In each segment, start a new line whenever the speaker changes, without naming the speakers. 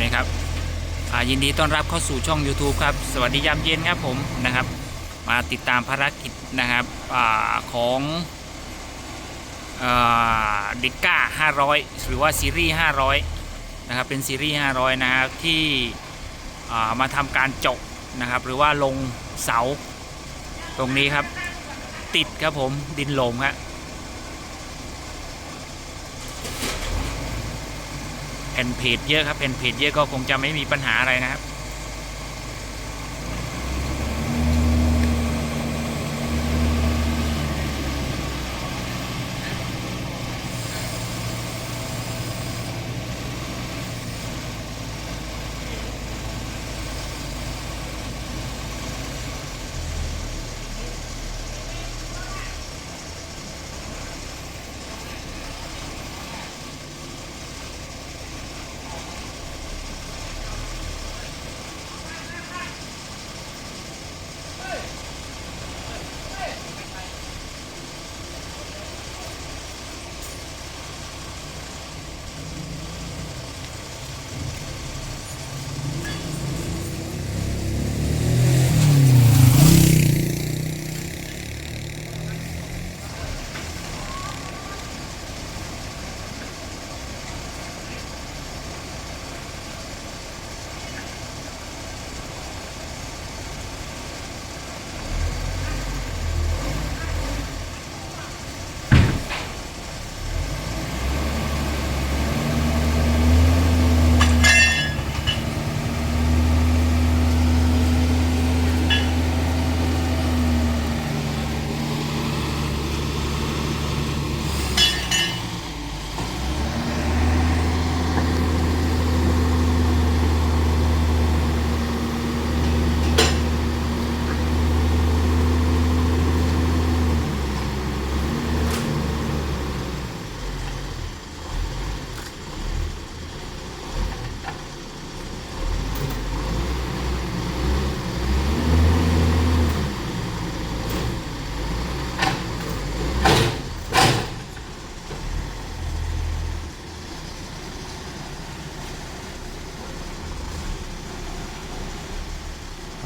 นี่ครับยินดีต้อนรับเข้าสู่ช่อง YouTube ครับ สวัสดียามเย็นครับผมนะครับ มาติดตามภารกิจนะครับอของดิก้า500 หรือว่าซีรีส์500นะครับเป็นซีรีส์500นะครับที่มาทำการเจาะนะครับ หรือว่าลงเสาตรงนี้ครับ ติดครับผมดินหลงฮะแผ่นเพจเยอะครับแผ่นเพจเยอะก็คงจะไม่มีปัญหาอะไรนะครับ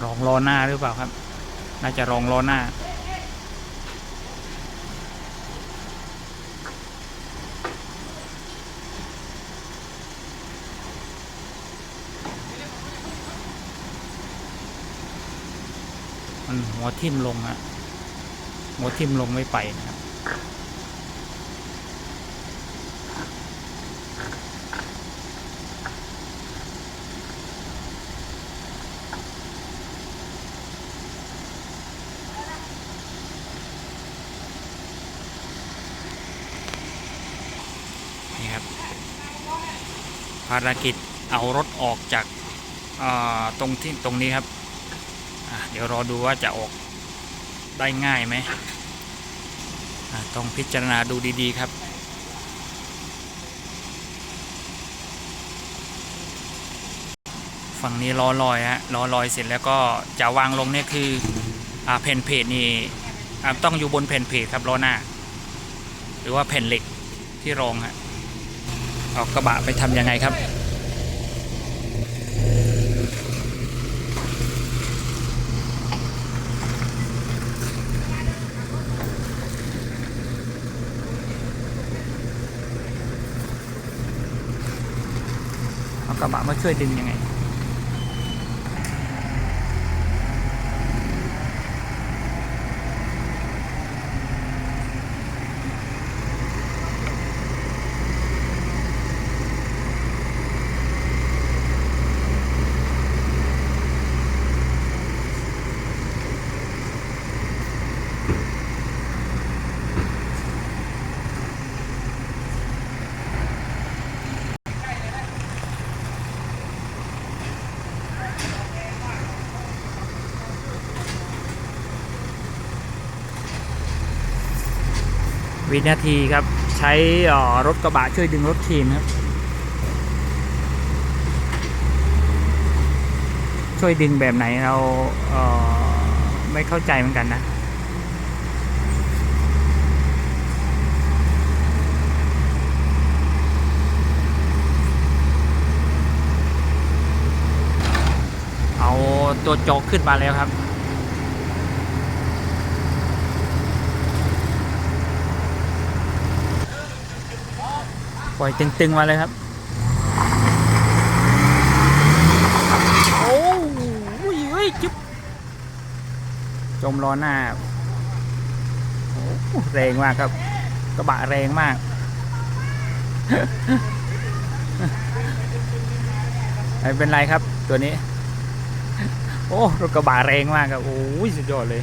รองล้อหน้าหรือเปล่าครับ น่าจะรองล้อหน้า มันหัวทิ่มลงอะหัวทิ่มลงไม่ไปนะครับ ครับ ภารกิจเอารถออกจากาตรงที่ตรงนี้ครับ เดี๋ยวรอดูว่าจะออกได้ง่ายไหมต้องพิจารณาดูดีๆครับฝั่งนี้ล้อลอยฮะล้อลอยเสร็จแล้วก็จะวางลงเนี่ยคืออแผ่นเพจนี่ต้องอยู่บนแผ่นเพจครับล้อหน้า หรือว่าแผ่นเหล็กที่รองฮะ เอากระบะไปทำยังไงครับ เอากระบะมาช่วยดึงยังไง วินาทีครับ ใช้รถกระบะช่วยดึงรถทีมครับ ช่วยดึงแบบไหนเราเไม่เข้าใจเหมือนกันนะเอาตัวโจกขึ้นมาแล้วครับ ปล่อยตึงๆมาเลยครับ โอ้ยเฮ้ยจุ๊บจมล้อหน้าแรงมากครับ กระบะแรงมาก ไม่เป็นไรครับตัวนี้ โอ้รถกระบะแรงมากครับ โอ้ยสุดยอดเลย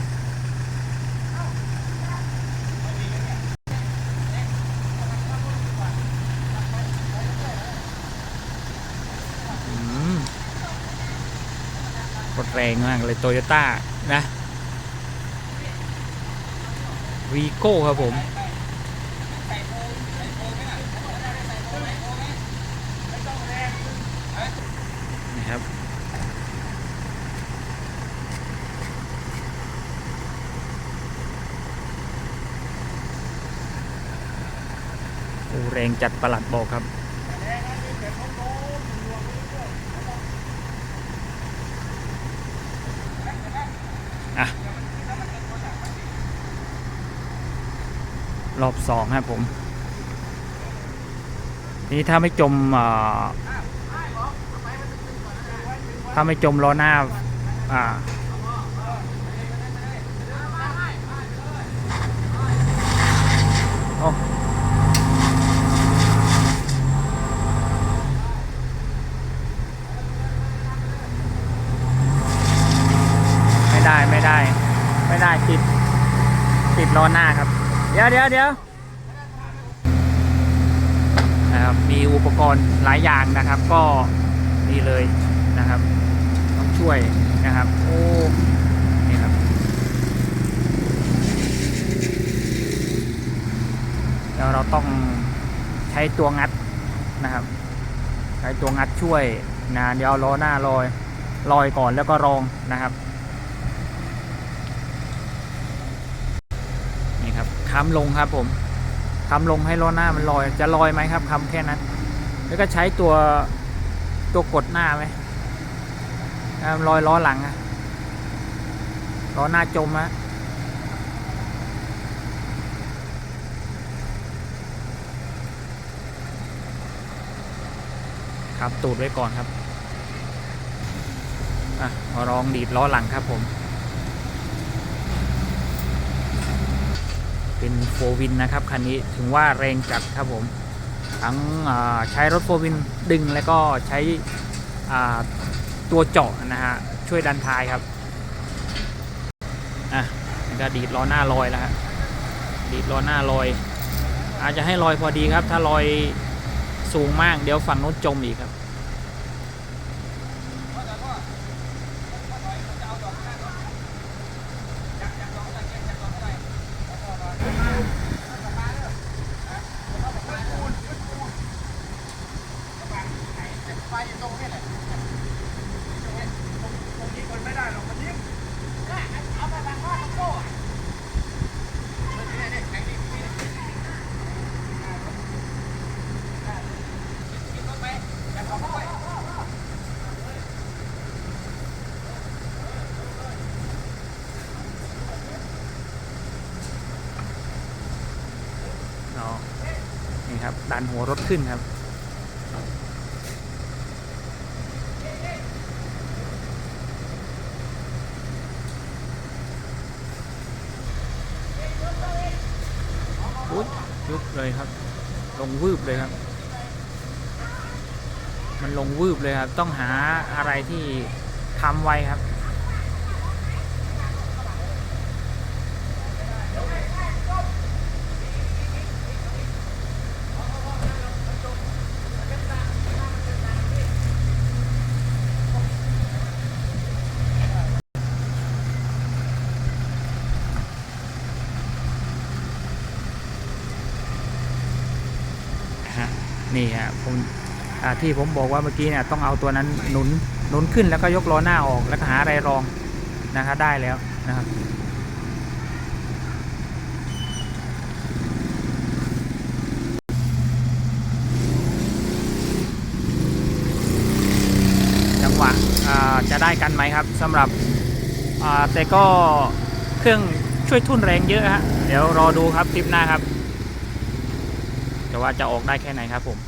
รถแรงมากเลยโตโยต้านะวีโก้ครับผมนี่ครับโอ้แรงจัดประหลัดบอกครับ รอบสองครับผมนี่ถ้าไม่จมถ้าไม่จมล้อหน้าอ่าโอ้ไม่ได้ไม่ได้ ไม่ได้ติดติดล้อหน้าครับ เดี๋ยวเดี๋ยวเดี๋ยวนะครับมีอุปกรณ์หลายอย่างนะครับ ก็นี่เลยนะครับ ต้องช่วยนะครับโอ้นี่ครับแล้วเราต้องใช้ตัวงัดนะครับ ใช้ตัวงัดช่วยนะเดี๋ยวล้อหน้าลอยลอยก่อนแล้วก็รองนะครับ นี่ ค้ำลงครับ ผมค้ำลงให้ล้อหน้ามันลอย จะลอยไหมครับค้ำแค่นั้น แล้วก็ใช้ตัวตัวกดหน้าไหมลอยล้อหลังอะล้อหน้าจมอะครับตูดไว้ก่อนครับอะมาลองดีดล้อหลังครับผม เป็นโฟวินนะครับคันนี้ถึงว่าแรงจัดครับผมทั้งใช้รถโฟวินดึงแล้วก็ใช้ตัวเจาะนะฮะช่วยดันท้ายครับอะก็ดีดล้อหน้าลอยแล้วฮะดีดล้อหน้าลอย อาจจะให้ลอยพอดีครับ ถ้าลอยสูงมากเดี๋ยวฝั่งโน้นจมอีกครับ อ๋อ สันหัวรถขึ้นครับยยุบเลยครับ ลงวืบเลยครับ มันลงวืบเลยครับ ต้องหาอะไรที่ทำไว้ครับ นี่ฮะผมที่ผมบอกว่าเมื่อกี้เนี่ยต้องเอาตัวนั้นหนุนหนุนขึ้นแล้วก็ยกล้อหน้าออกแล้วก็หาอะไรรองนะครับได้แล้วนะครับจังหวะจะได้กันไหมครับสำหรับแต่ก็เครื่องช่วยทุ่นแรงเยอะฮะเดี๋ยวรอดูครับคลิปหน้าครับ แต่ว่าจะออกได้แค่ไหนครับผม